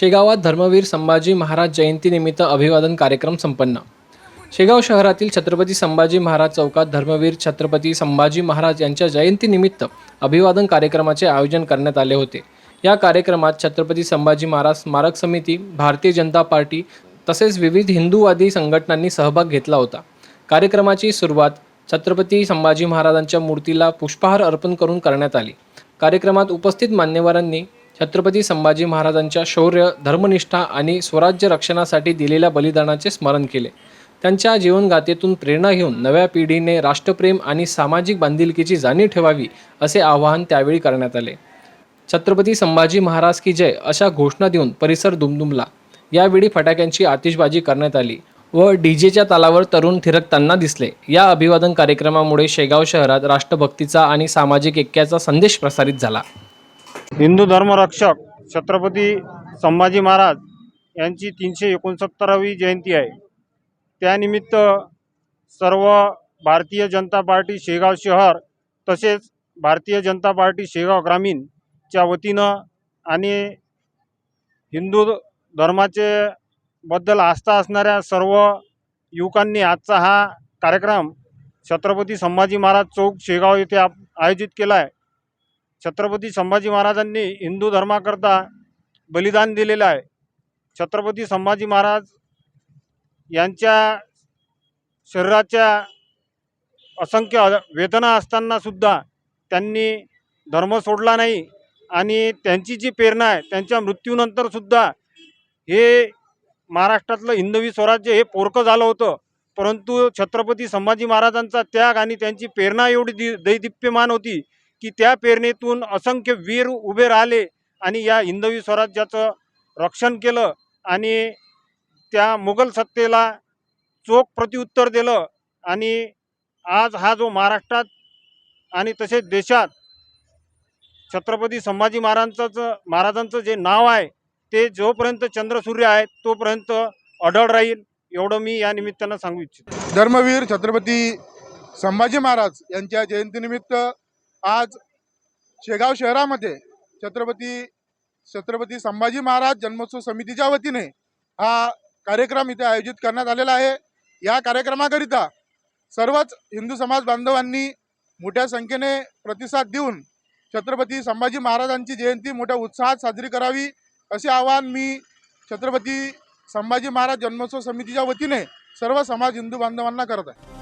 शेगावात धर्मवीर संभाजी महाराज जयंतीनिमित्त अभिवादन कार्यक्रम संपन्न. शेगाव शहरातील छत्रपती संभाजी महाराज चौकात धर्मवीर छत्रपती संभाजी महाराज यांच्या जयंतीनिमित्त अभिवादन कार्यक्रमाचे आयोजन करण्यात आले होते. या कार्यक्रमात छत्रपती संभाजी महाराज स्मारक समिती भारतीय जनता पार्टी तसेच विविध हिंदूवादी संघटनांनी सहभाग घेतला होता. कार्यक्रमाची सुरुवात छत्रपती संभाजी महाराजांच्या मूर्तीला पुष्पहार अर्पण करून करण्यात आली. कार्यक्रमात उपस्थित मान्यवरांनी छत्रपती संभाजी महाराजांच्या शौर्य धर्मनिष्ठा आणि स्वराज्य रक्षणासाठी दिलेल्या बलिदानाचे स्मरण केले. त्यांच्या जीवनगाथेतून प्रेरणा घेऊन नव्या पिढीने राष्ट्रप्रेम आणि सामाजिक बांधिलकीची जाणीव ठेवावी असे आवाहन त्यावेळी करण्यात आले. छत्रपती संभाजी महाराज की जय अशा घोषणा देऊन परिसर दुमदुमला. यावेळी फटाक्यांची आतिषबाजी करण्यात आली व डीजेच्या तालावर तरुण थिरकताना दिसले. या अभिवादन कार्यक्रमामुळे शेगाव शहरात राष्ट्रभक्तीचा आणि सामाजिक ऐक्याचा संदेश प्रसारित झाला. हिंदू धर्मरक्षक छत्रपती संभाजी महाराज यांची तीनशे एकोणसत्तरावी जयंती आहे. त्यानिमित्त सर्व भारतीय जनता पार्टी शेगाव शहर तसेच भारतीय जनता पार्टी शेगाव ग्रामीणच्या वतीनं आणि हिंदू धर्माचे बद्दल आस्था असणाऱ्या सर्व युवकांनी आजचा हा कार्यक्रम छत्रपती संभाजी महाराज चौक शेगाव येथे आप आयोजित केला आहे. छत्रपती संभाजी महाराजांनी हिंदू धर्माकरता बलिदान दिलेलं आहे. छत्रपती संभाजी महाराज यांच्या शरीराच्या असंख्य वेदना असतानासुद्धा त्यांनी धर्म सोडला नाही आणि त्यांची जी प्रेरणा आहे त्यांच्या मृत्यूनंतरसुद्धा हे महाराष्ट्रातलं हिंदवी स्वराज्य हे पोरकं झालं होतं. परंतु छत्रपती संभाजी महाराजांचा त्याग आणि त्यांची प्रेरणा एवढी दि दैदिप्यमान होती की त्या प्रेरणेतून असंख्य वीर उभे राहिले आणि या हिंदवी स्वराज्याचं रक्षण केलं आणि त्या मुघल सत्तेला चोख प्रत्युत्तर दिलं. आणि आज हा जो महाराष्ट्रात आणि तसेच देशात छत्रपती संभाजी महाराजांचं महाराजांचं जे नाव आहे ते जोपर्यंत चंद्रसूर्य आहे तोपर्यंत अढळ राहील एवढं मी या निमित्तानं सांगू इच्छितो. धर्मवीर छत्रपती संभाजी महाराज यांच्या जयंतीनिमित्त आज शेगाव शहरामध्ये छत्रपती छत्रपती संभाजी महाराज जन्मोत्सव समितीच्या वतीने हा कार्यक्रम इथे आयोजित करण्यात आलेला आहे. या कार्यक्रमाकरिता सर्वच हिंदू समाज बांधवांनी मोठ्या संख्येने प्रतिसाद देऊन छत्रपती संभाजी महाराजांची जयंती मोठ्या उत्साहात साजरी करावी असे आवाहन मी छत्रपती संभाजी महाराज जन्मोत्सव समितीच्या वतीने सर्व समाज हिंदू बांधवांना करत आहे.